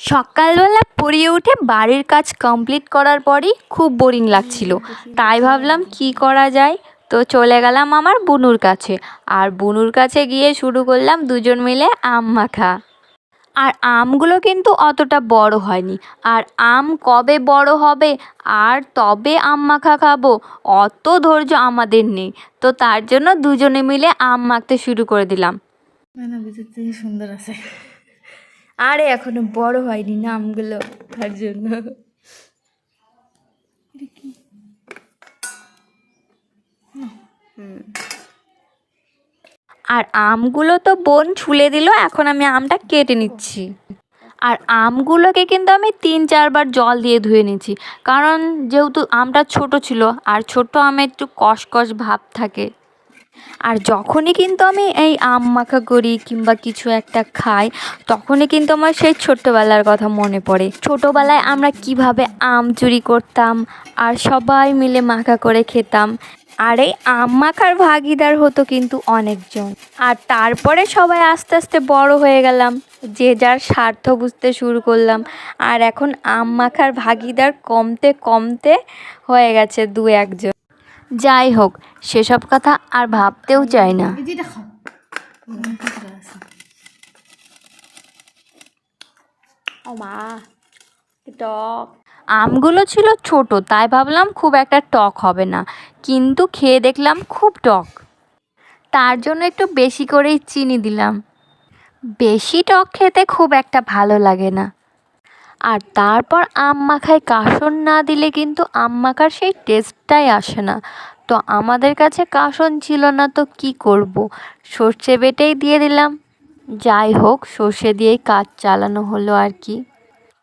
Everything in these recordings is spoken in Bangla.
সকালবেলা পড়িয়ে উঠে বাড়ির কাজ কমপ্লিট করার পরই খুব বোরিং লাগছিল। তাই ভাবলাম কি করা যায়? তো চলে গেলাম আমার বুনুর কাছে। আর বুনুর কাছে গিয়ে শুরু করলাম দুজন মিলে আম মাখা। আর আমগুলো কিন্তু অতটা বড় হয়নি। আর আম কবে বড় হবে? আর তবে আম মাখা খাব? অত ধৈর্য আমাদের নেই। তো তার জন্য দুজনে মিলে আম মাখতে শুরু করে দিলাম। সুন্দর আছে। আরে এখনও বড় হয়নি না আমগুলো তার জন্য। আর আমগুলো তো বোন ছুলে দিল এখন আমি আমটা কেটে নিচ্ছি। আর আমগুলোকে কিন্তু আমি তিন চারবার জল দিয়ে ধুয়ে নিচ্ছি কারণ যেহেতু আমটা ছোট ছিল আর ছোট আমে একটু কষকষ ভাব থাকে। আর যখনই কিন্তু আমি এই আম মাখা করি কিংবা কিছু একটা খাই, তখনই কিন্তু আমার সেই ছোট্টবেলার কথা মনে পড়ে। ছোটোবেলায় আমরা কীভাবে আম চুরি করতাম আর সবাই মিলে মাখা করে খেতাম। আর এই আম মাখার ভাগিদার হতো কিন্তু অনেকজন। আর তারপরে সবাই আস্তে আস্তে বড় হয়ে গেলাম, যে যার স্বার্থ বুঝতে শুরু করলাম। আর এখন আম মাখার ভাগিদার কমতে কমতে হয়ে গেছে দু একজন যাই হোক সেসব কথা আর ভাবতেও চাই না। টক। আমগুলো ছিল ছোট তাই ভাবলাম খুব একটা টক হবে না কিন্তু খেয়ে দেখলাম খুব টক। তার জন্য একটু বেশি করেই চিনি দিলাম। বেশি টক খেতে খুব একটা ভালো লাগে না। আর তারপর আম মাখায় কাসন না দিলে কিন্তু আম মাখার সেই টেস্টটাই আসে না। তো আমাদের কাছে কাসন ছিল না তো কি করব? সর্ষে বেটেই দিয়ে দিলাম। যাই হোক, সর্ষে দিয়েই কাজ চালানো হলো আর কি।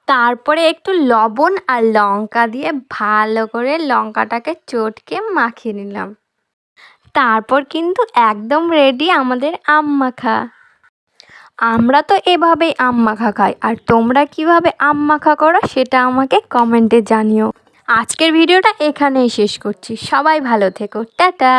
তারপরে একটু লবণ আর লঙ্কা দিয়ে ভালো করে লঙ্কাটাকে চটকে মাখিয়ে নিলাম। তারপর কিন্তু একদম রেডি আমাদের আম মাখা। আমরা তো এভাবেই আম মাখা খাই, আর তোমরা কীভাবে আম মাখা করো সেটা আমাকে কমেন্টে জানিও। আজকের ভিডিওটা এখানেই শেষ করছি। সবাই ভালো থেকো। টাটা!